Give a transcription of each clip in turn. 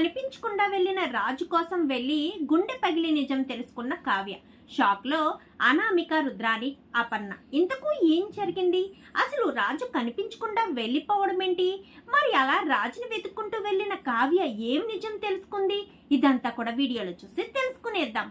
కనిపించకుండా వెళ్ళిన రాజు కోసం వెళ్ళి గుండె పగిలి నిజం తెలుసుకున్న కావ్య. షాక్లో అనామిక రుద్రాని అపర్ణ ఇంతకు ఏం జరిగింది? అసలు రాజు కనిపించకుండా వెళ్ళిపోవడం ఏంటి మరి అలా రాజుని వెతుక్కుంటూ వెళ్ళిన కావ్య ఏం నిజం తెలుసుకుంది? ఇదంతా కూడా వీడియోలో చూసి తెలుసుకునేద్దాం.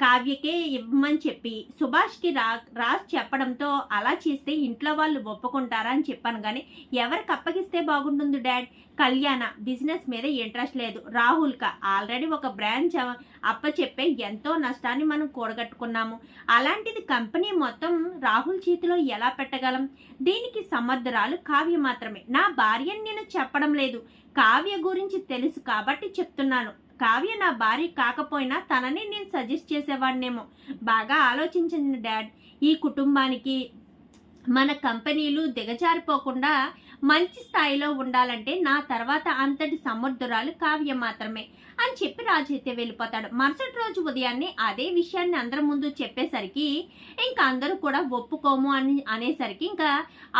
కావ్యకే ఇవ్వమని చెప్పి సుభాష్కి రా రాజ్ చెప్పడంతో అలా చేస్తే ఇంట్లో వాళ్ళు ఒప్పుకుంటారా అని చెప్పాను కానీ ఎవరికి అప్పగిస్తే బాగుంటుంది డాడ్? కళ్యాణ బిజినెస్ మీద ఇంట్రెస్ట్ లేదు. రాహుల్క ఆల్రెడీ ఒక బ్రాంచ్ అప్ప చెప్పే ఎంతో నష్టాన్ని మనం కూడగట్టుకున్నాము. అలాంటిది కంపెనీ మొత్తం రాహుల్ చేతిలో ఎలా పెట్టగలం? దీనికి సమర్థరాలు కావ్య మాత్రమే. నా భార్యని నేను చెప్పడం లేదు. కావ్య గురించి తెలుసు కాబట్టి చెప్తున్నాను. కావ్య నా భార్య కాకపోయినా తనని నేను సజెస్ట్ చేసేవాడినేమో. బాగా ఆలోచించండి డాడ్. ఈ కుటుంబానికి మన కంపెనీలు దిగజారిపోకుండా మంచి స్థాయిలో ఉండాలంటే నా తర్వాత అంతటి సమర్థురాలు కావ్య మాత్రమే. అని చెప్పి రాజు అయితే వెళ్ళిపోతాడు. మరుసటి రోజు ఉదయాన్నే అదే విషయాన్ని అందరి ముందు చెప్పేసరికి ఇంకా అందరూ కూడా ఒప్పుకోము అని అనేసరికి ఇంకా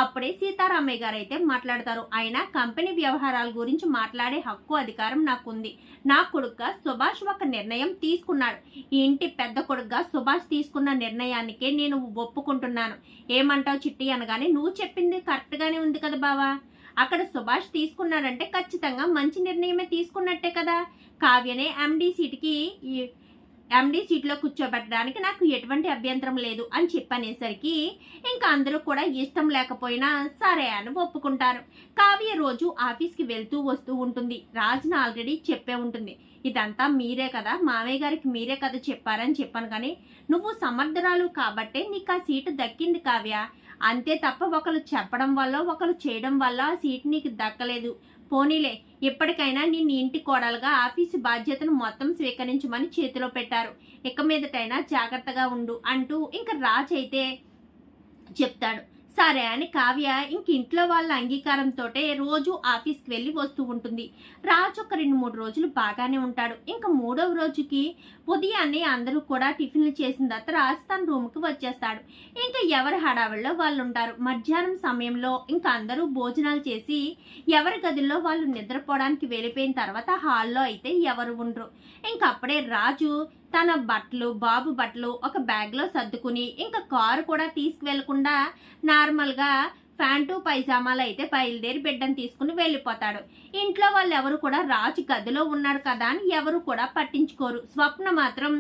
అప్పుడే సీతారామయ్య గారు అయితే మాట్లాడతారు. అయినా కంపెనీ వ్యవహారాల గురించి మాట్లాడే హక్కు అధికారం నాకుంది. నా కొడుకుగా సుభాష్ ఒక నిర్ణయం తీసుకున్నాడు. ఈ ఇంటి పెద్ద కొడుకుగా సుభాష్ తీసుకున్న నిర్ణయానికే నేను ఒప్పుకుంటున్నాను. ఏమంటావు చిట్టి అనగానే నువ్వు చెప్పింది కరెక్ట్గానే ఉంది కదా బావా? అక్కడ సుభాష్ తీసుకున్నాడంటే ఖచ్చితంగా మంచి నిర్ణయమే తీసుకున్నట్టే కదా. కావ్యనే ఎండీ సీట్కి ఎండీ సీట్లో కూర్చోబెట్టడానికి నాకు ఎటువంటి అభ్యంతరం లేదు అని చెప్పనేసరికి ఇంకా అందరూ కూడా ఇష్టం లేకపోయినా సరే అని ఒప్పుకుంటారు. కావ్య రోజు ఆఫీస్కి వెళ్తూ వస్తూ ఉంటుంది. రాజును ఆల్రెడీ చెప్పే ఉంటుంది. ఇదంతా మీరే కదా మామయ్య గారికి మీరే కదా చెప్పారని చెప్పాను కానీ నువ్వు సమర్థరాలు కాబట్టే నీకు ఆ సీటు దక్కింది కావ్య. అంతే తప్ప ఒకరు చెప్పడం వల్ల ఒకరు చేయడం వల్ల ఆ సీట్ నీకు దక్కలేదు. పోనీలే ఇప్పటికైనా నిన్ను ఇంటి కోడలుగా ఆఫీసు బాధ్యతను మొత్తం స్వీకరించమని చేతిలో పెట్టారు. ఇక మీదటైనా జాగ్రత్తగా ఉండు అంటూ ఇంకా రాజ్ అయితే చెప్తాడు. సరే అని కావ్య ఇంక ఇంట్లో వాళ్ళ అంగీకారంతోటే రోజు ఆఫీస్కి వెళ్ళి వస్తూ ఉంటుంది. రాజు ఒక రెండు మూడు రోజులు బాగానే ఉంటాడు. ఇంకా మూడవ రోజుకి ఉదయాన్నే అందరూ కూడా టిఫిన్లు చేసిన తర్వాత రాజు తన రూమ్కి వచ్చేస్తాడు. ఇంకా ఎవరి హడావిడిలో వాళ్ళు ఉంటారు. మధ్యాహ్నం సమయంలో ఇంకా అందరూ భోజనాలు చేసి ఎవరి గదుల్లో వాళ్ళు నిద్రపోవడానికి వెళ్ళిపోయిన తర్వాత హాల్లో అయితే ఎవరు ఉండరు. ఇంక అప్పుడే రాజు తన బట్టలు బాబు బట్టలు ఒక బ్యాగ్లో సర్దుకుని ఇంకా కారు కూడా తీసుకువెళ్ళకుండా నార్మల్గా ప్యాంటు పైజామాలు అయితే బయలుదేరి బిడ్డను తీసుకుని వెళ్ళిపోతాడు. ఇంట్లో వాళ్ళు ఎవరు కూడా రాజు గదిలో ఉన్నారు కదా అని ఎవరు కూడా పట్టించుకోరు. స్వప్న మాత్రం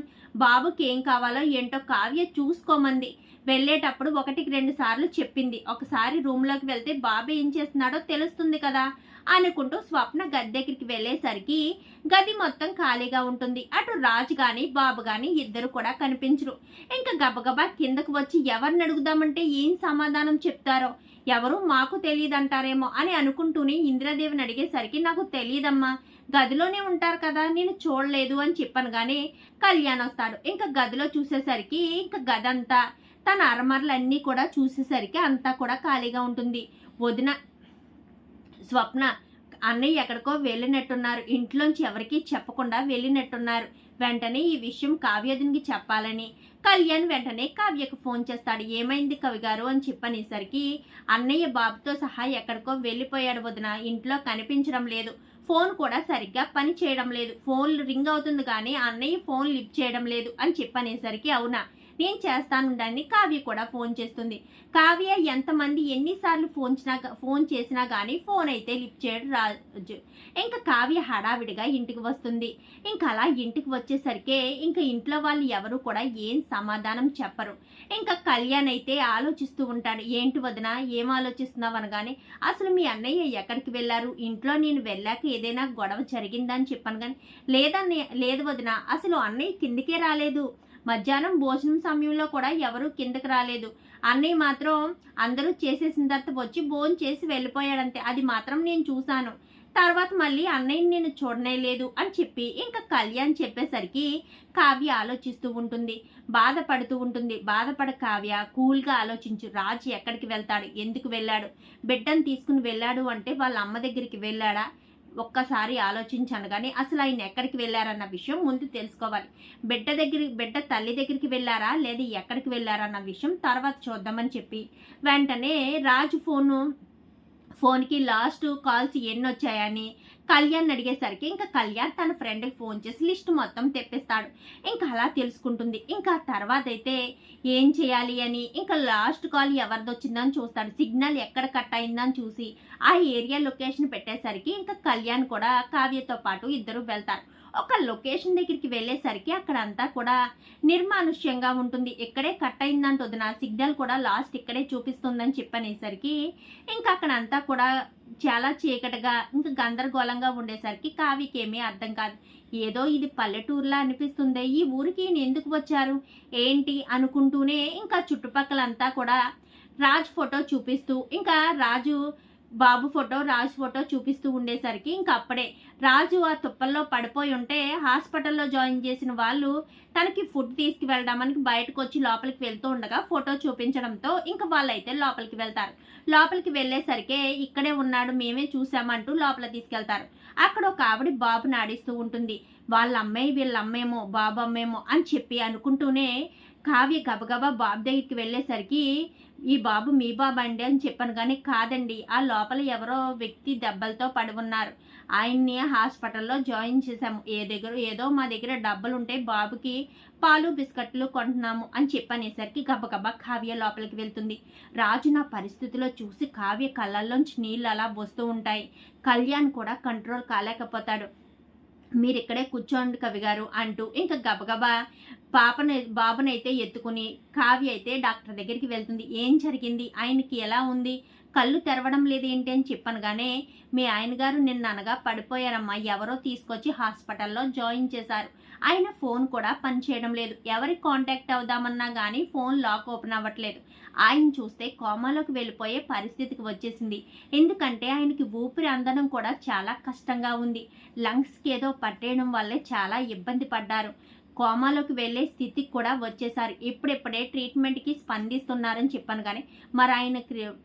బాబుకి ఏం కావాలో ఏంటో కావ్య చూసుకోమంది. వెళ్ళేటప్పుడు ఒకటికి రెండు సార్లు చెప్పింది. ఒకసారి రూమ్లోకి వెళ్తే బాబు ఏం చేస్తున్నాడో తెలుస్తుంది కదా. అనుకుంటూ స్వప్న గది దగ్గరికి వెళ్ళేసరికి గది మొత్తం ఖాళీగా ఉంటుంది. అటు రాజు గాని బాబు గాని ఇద్దరు కూడా కనిపించరు. ఇంకా గబగబా కిందకు వచ్చి ఎవరిని అడుగుదామంటే ఏం సమాధానం చెప్తారో? ఎవరు మాకు తెలియదంటారేమో అని అనుకుంటూనే ఇంద్రదేవిని అడిగేసరికి నాకు తెలియదమ్మా గదిలోనే ఉంటారు కదా నేను చూడలేదు అని చెప్పాను కానీ కళ్యాణ్ వస్తాడు. ఇంకా గదిలో చూసేసరికి ఇంకా గదంతా తన అరమరలన్నీ కూడా చూసేసరికి అంతా కూడా ఖాళీగా ఉంటుంది. వదిన స్వప్న అన్నయ్య ఎక్కడికో వెళ్ళినట్టున్నారు. ఇంట్లోంచి ఎవరికీ చెప్పకుండా వెళ్ళినట్టున్నారు. వెంటనే ఈ విషయం కావ్యదినికి చెప్పాలని. కళ్యాణ్ వెంటనే కావ్యకు ఫోన్ చేస్తాడు. ఏమైంది కవి గారు అని చెప్పనేసరికి అన్నయ్య బాబుతో సహా ఎక్కడికో వెళ్ళిపోయాడు వదిన. ఇంట్లో కనిపించడం లేదు. ఫోన్ కూడా సరిగ్గా పని చేయడం లేదు. ఫోన్ రింగ్ అవుతుంది కానీ అన్నయ్య ఫోన్ లిఫ్ట్ చేయడం లేదు అని చెప్పనేసరికి అవునా? నేను చేస్తానుండని కావ్య కూడా ఫోన్ చేస్తుంది. కావ్య ఎంతమంది ఎన్నిసార్లు ఫోన్ ఫోన్ చేసినా కానీ ఫోన్ అయితే లిఫ్ట్ చేయడం రాజు. ఇంకా కావ్య హడావిడిగా ఇంటికి వస్తుంది. ఇంకా అలా ఇంటికి వచ్చేసరికి ఇంకా ఇంట్లో వాళ్ళు ఎవరు కూడా ఏం సమాధానం చెప్పరు. ఇంకా కళ్యాణ్ అయితే ఆలోచిస్తూ ఉంటాడు. ఏంటి వదిన ఏం ఆలోచిస్తున్నావు అనగానే అసలు మీ అన్నయ్య ఎక్కడికి వెళ్ళారు? ఇంట్లో నేను వెళ్ళాక ఏదైనా గొడవ జరిగిందని చెప్పాను కానీ లేదన్నయ్య లేదు వదిన అసలు అన్నయ్య కిందికే రాలేదు. మధ్యాహ్నం భోజనం సమయంలో కూడా ఎవరు కిందకి రాలేదు. అన్నయ్య మాత్రం అందరూ చేసేసిన తర్వాత వచ్చి భోజనం చేసి వెళ్ళిపోయాడంతే. అది మాత్రం నేను చూశాను. తర్వాత మళ్ళీ అన్నయ్యని నేను చూడనే లేదు అని చెప్పి ఇంకా కళ్యాణ్ చెప్పేసరికి కావ్య ఆలోచిస్తూ ఉంటుంది. బాధపడుతూ ఉంటుంది. బాధపడ కావ్య కూల్గా ఆలోచించు. రాజు ఎక్కడికి వెళ్తాడు? ఎందుకు వెళ్ళాడు? బిడ్డను తీసుకుని వెళ్ళాడు అంటే వాళ్ళ అమ్మ దగ్గరికి వెళ్ళాడా? ఒక్కసారి ఆలోచించాను కానీ అసలు ఆయన ఎక్కడికి వెళ్ళారన్న విషయం ముందు తెలుసుకోవాలి. బిడ్డ దగ్గర బిడ్డ తల్లి దగ్గరికి వెళ్ళారా లేదా ఎక్కడికి వెళ్ళారన్న విషయం తర్వాత చూద్దామని చెప్పి వెంటనే రాజు ఫోను ఫోన్కి లాస్ట్ కాల్స్ ఎన్ని వచ్చాయని కళ్యాణ్ అడిగేసరికి ఇంకా కళ్యాణ్ తన ఫ్రెండ్కి ఫోన్ చేసి లిస్ట్ మొత్తం తెప్పిస్తాడు. ఇంకా అలా తెలుసుకుంటుంది. ఇంకా తర్వాత అయితే ఏం చేయాలి అని ఇంకా లాస్ట్ కాల్ ఎవరిది వచ్చిందని చూస్తాడు. సిగ్నల్ ఎక్కడ కట్ అయిందని చూసి ఆ ఏరియా లొకేషన్ పెట్టేసరికి ఇంకా కళ్యాణ్ కూడా కావ్యతో పాటు ఇద్దరు వెళ్తారు. ఒక లొకేషన్ దగ్గరికి వెళ్ళేసరికి అక్కడ అంతా కూడా నిర్మానుష్యంగా ఉంటుంది. ఇక్కడే కట్ అయిందంటుంది నా సిగ్నల్ కూడా లాస్ట్ ఇక్కడే చూపిస్తుందని చెప్పనేసరికి ఇంకా అక్కడ అంతా కూడా చాలా చీకటిగా ఇంకా గందరగోళంగా ఉండేసరికి కావికి ఏమీ అర్థం కాదు. ఏదో ఇది పల్లెటూరులా అనిపిస్తుంది. ఈ ఊరికి ఎందుకు వచ్చారు? ఏంటి? అనుకుంటూనే ఇంకా చుట్టుపక్కలంతా కూడా రాజ్ ఫోటో చూపిస్తూ ఇంకా రాజు బాబు ఫోటో రాజు ఫోటో చూపిస్తూ ఉండేసరికి ఇంకా అప్పుడే రాజు ఆ తుప్పల్లో పడిపోయి ఉంటే హాస్పిటల్లో జాయిన్ చేసిన వాళ్ళు తనకి ఫుడ్ తీసుకువెళ్ళడానికి బయటకు వచ్చి లోపలికి వెళ్తూ ఉండగా ఫోటో చూపించడంతో ఇంక వాళ్ళైతే లోపలికి వెళ్తారు. లోపలికి వెళ్ళేసరికి ఇక్కడే ఉన్నాడు మేమే చూసామంటూ లోపల తీసుకెళ్తారు. అక్కడ ఒక ఆవిడ బాబుని ఆడిస్తూ ఉంటుంది. వాళ్ళ అమ్మాయి వీళ్ళ అమ్మేమో బాబు అమ్మేమో అని చెప్పి అనుకుంటూనే కావ్య గబగబా బాబు దగ్గరికి వెళ్ళేసరికి ఈ బాబు మీ బాబు అండి అని చెప్పాను. కానీ కాదండి ఆ లోపల ఎవరో వ్యక్తి దెబ్బలతో పడి ఉన్నారు. ఆయన్ని హాస్పిటల్లో జాయిన్ చేశాము. ఏ దగ్గర ఏదో మా దగ్గర డబ్బులు ఉంటే బాబుకి పాలు బిస్కెట్లు కొంటున్నాము అని చెప్పనేసరికి గబగబా కావ్య లోపలికి వెళ్తుంది. రాజు నా పరిస్థితిలో చూసి కావ్య కళ్ళల్లోంచి నీళ్ళు అలా వస్తూ ఉంటాయి. కళ్యాణ్ కూడా కంట్రోల్ కాలేకపోతాడు. మీరు ఇక్కడే కూర్చోండి కవి గారు అంటూ ఇంకా గబగబా పాపను బాబునైతే ఎత్తుకుని కావ్య అయితే డాక్టర్ దగ్గరికి వెళ్తుంది. ఏం జరిగింది? ఆయనకి ఎలా ఉంది? కళ్ళు తెరవడం లేదు ఏంటి అని చెప్పనగానే మీ ఆయన గారు నిన్న అనగా పడిపోయారమ్మా ఎవరో తీసుకొచ్చి హాస్పిటల్లో జాయిన్ చేశారు. ఆయన ఫోన్ కూడా పనిచేయడం లేదు. ఎవరికి కాంటాక్ట్ అవుదామన్నా కానీ ఫోన్ లాక్ ఓపెన్ అవ్వట్లేదు. ఆయన చూస్తే కోమాలోకి వెళ్ళిపోయే పరిస్థితికి వచ్చేసింది. ఎందుకంటే ఆయనకి ఊపిరి అందడం కూడా చాలా కష్టంగా ఉంది. లంగ్స్కి ఏదో పట్టేయడం వల్లే చాలా ఇబ్బంది పడ్డారు. కోమాలోకి వెళ్ళే స్థితికి కూడా వచ్చేసారు. ఇప్పుడిప్పుడే ట్రీట్మెంట్కి స్పందిస్తున్నారని చెప్పాను కానీ మరి ఆయన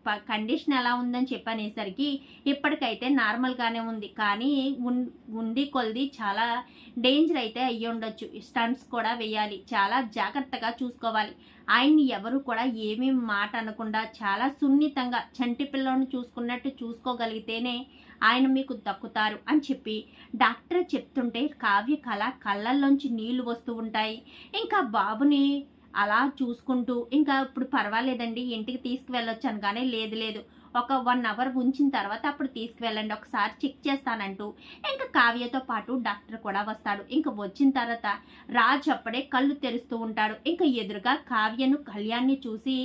కండిషన్ ఎలా ఉందని చెప్పనేసరికి ఇప్పటికైతే నార్మల్గానే ఉంది. కానీ ఉన్- ఉండి కొలిది చాలా డేంజర్ అయితే అయ్యి ఉండొచ్చు. స్టంట్స్ కూడా వేయాలి. చాలా జాగ్రత్తగా చూసుకోవాలి. ఆయన్ని ఎవరు కూడా ఏమీ మాట అనకుండా చాలా సున్నితంగా చంటి పిల్లని చూసుకున్నట్టు చూసుకోగలిగితేనే ఆయన మీకు దక్కుతారు అని చెప్పి డాక్టర్ చెప్తుంటే కావ్య కళ కళ్ళల్లోంచి నీళ్ళు వస్తూ ఉంటాయి. ఇంకా బాబుని అలా చూసుకుంటూ ఇంకా ఇప్పుడు పర్వాలేదండి ఇంటికి తీసుకువెళ్ళొచ్చాను కానీ లేదు లేదు ఒక వన్ అవర్ ఉంచిన తర్వాత అప్పుడు తీసుకువెళ్ళండి ఒకసారి చెక్ చేస్తానంటూ. ఇంకా కావ్యతో పాటు డాక్టర్ కూడా వస్తాడు. ఇంకా వచ్చిన తర్వాత రాజు అప్పుడే కళ్ళు తెరుస్తూ ఉంటాడు. ఇంకా ఎదురుగా కావ్యను కళ్యాణ్ని చూసి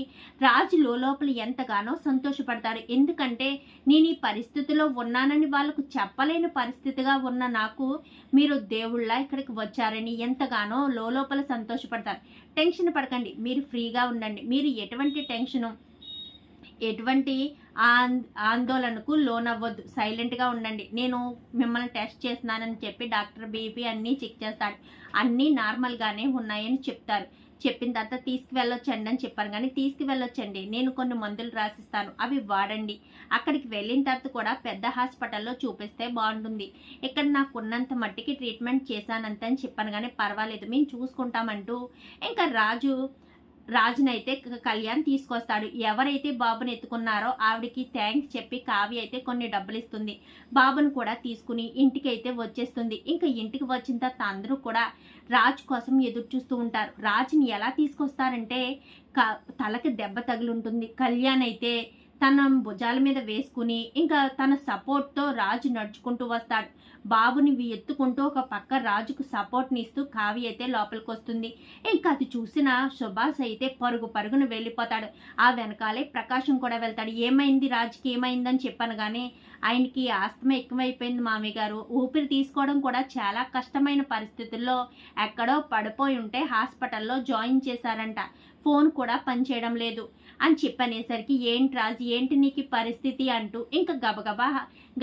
రాజు లోపల ఎంతగానో సంతోషపడతారు. ఎందుకంటే నేను ఈ పరిస్థితిలో ఉన్నానని వాళ్ళకు చెప్పలేని పరిస్థితిగా ఉన్న నాకు మీరు దేవుళ్ళ ఇక్కడికి వచ్చారని ఎంతగానో లోపల సంతోషపడతారు. టెన్షన్ పడకండి. మీరు ఫ్రీగా ఉండండి. మీరు ఎటువంటి టెన్షను ఎటువంటి ఆందోళనకు లోనవ్వద్దు. సైలెంట్గా ఉండండి. నేను మిమ్మల్ని టెస్ట్ చేస్తున్నానని చెప్పి డాక్టర్ బీపీ అన్నీ చెక్ చేస్తాడు. అన్నీ నార్మల్గానే ఉన్నాయని చెప్తారు. చెప్పిన తర్వాత తీసుకువెళ్ళొచ్చండి అని చెప్పాను కానీ తీసుకువెళ్ళొచ్చండి. నేను కొన్ని మందులు రాసిస్తాను. అవి వాడండి. అక్కడికి వెళ్ళిన తర్వాత కూడా పెద్ద హాస్పిటల్లో చూపిస్తే బాగుంటుంది. ఇక్కడ నాకు ఉన్నంత మట్టికి ట్రీట్మెంట్ చేశానంత అని చెప్పాను. కానీ పర్వాలేదు. మేము చూసుకుంటామంటూ. ఇంకా రాజు రాజునైతే కళ్యాణ్ తీసుకొస్తాడు. ఎవరైతే బాబుని ఎత్తుకున్నారో ఆవిడకి థ్యాంక్స్ చెప్పి కావి అయితే కొన్ని డబ్బులు ఇస్తుంది బాబును కూడా తీసుకుని ఇంటికి అయితే వచ్చేస్తుంది. ఇంకా ఇంటికి వచ్చిన తర్వాత అందరూ కూడా రాజు కోసం ఎదురు చూస్తూ ఉంటారు. రాజుని ఎలా తీసుకొస్తారంటే క తలకి దెబ్బ తగిలి ఉంటుంది కళ్యాణ్ అయితే తన భుజాల మీద వేసుకుని ఇంకా తన సపోర్ట్తో రాజు నడుచుకుంటూ వస్తాడు. బాబుని ఎత్తుకుంటూ ఒక పక్క రాజుకు సపోర్ట్ని ఇస్తూ కావి అయితే లోపలికి వస్తుంది ఇంకా అది చూసిన సుభాష్ అయితే పరుగు పరుగున వెళ్ళిపోతాడు. ఆ వెనకాలే ప్రకాశం కూడా వెళ్తాడు. ఏమైంది రాజుకి? ఏమైందని చెప్పాను కానీ ఆయనకి ఆస్తమ ఎక్కువైపోయింది మామయ్య గారు. ఊపిరి తీసుకోవడం కూడా చాలా కష్టమైన పరిస్థితుల్లో ఎక్కడో పడిపోయి ఉంటే హాస్పిటల్లో జాయిన్ చేశారంట. ఫోన్ కూడా పనిచేయడం లేదు. అని చెప్పనేసరికి ఏంటి రాజు ఏంటి నీకు పరిస్థితి? అంటూ ఇంకా గబగబా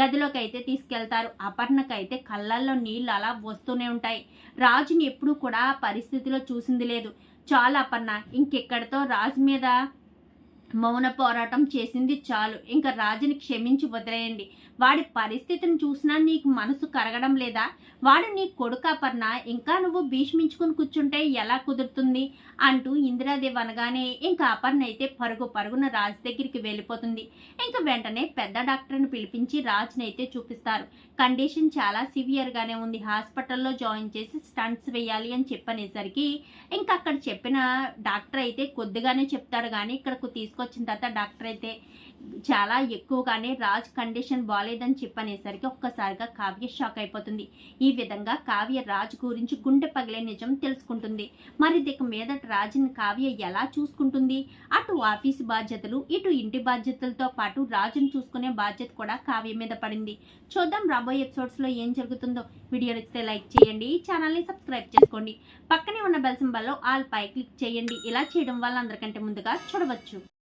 గదిలోకి అయితే తీసుకెళ్తారు. అపర్ణకైతే కళ్ళల్లో నీళ్ళు అలా వస్తూనే ఉంటాయి. రాజుని ఎప్పుడూ కూడా పరిస్థితిలో చూసింది లేదు. చాలా అపర్ణ ఇంకెక్కడితో రాజు మీద మౌన పోరాటం చేసింది చాలు. ఇంకా రాజుని క్షమించి వదిలేయండి. వాడి పరిస్థితిని చూసినా నీకు మనసు కరగడం లేదా? వాడు నీ కొడుకు అపర్ణ ఇంకా నువ్వు భీష్మించుకుని కూర్చుంటే ఎలా కుదురుతుంది? అంటూ ఇందిరాదేవి అనగానే ఇంకా అపర్ణ అయితే పరుగు పరుగున రాజు దగ్గరికి వెళ్ళిపోతుంది. ఇంకా వెంటనే పెద్ద డాక్టర్ని పిలిపించి రాజుని అయితే చూపిస్తారు. కండిషన్ చాలా సివియర్గానే ఉంది. హాస్పిటల్లో జాయిన్ చేసి స్టంట్స్ వేయాలి అని చెప్పనేసరికి ఇంకా అక్కడ చెప్పిన డాక్టర్ అయితే కొద్దిగానే చెప్తాడు. కానీ ఇక్కడకు తీసుకొచ్చిన తర్వాత డాక్టర్ అయితే చాలా ఎక్కువగానే రాజ్ కండిషన్ బాగాలేదని చెప్పనేసరికి ఒక్కసారిగా కావ్య షాక్ అయిపోతుంది. ఈ విధంగా కావ్య రాజ్ గురించి గుండె పగిలే నిజం తెలుసుకుంటుంది. మరి దిక మీదట రాజుని కావ్య ఎలా చూసుకుంటుంది? అటు ఆఫీసు బాధ్యతలు ఇటు ఇంటి బాధ్యతలతో పాటు రాజును చూసుకునే బాధ్యత కూడా కావ్య మీద పడింది. చూద్దాం రాబోయే ఎపిసోడ్స్లో ఏం జరుగుతుందో. వీడియో నచ్చితే లైక్ చేయండి ఛానల్ని సబ్స్క్రైబ్ చేసుకోండి. పక్కనే ఉన్న బెల్ సింబల్లో ఆల్ పై క్లిక్ చేయండి. ఇలా చేయడం వల్ల అందరికంటే ముందుగా చూడవచ్చు.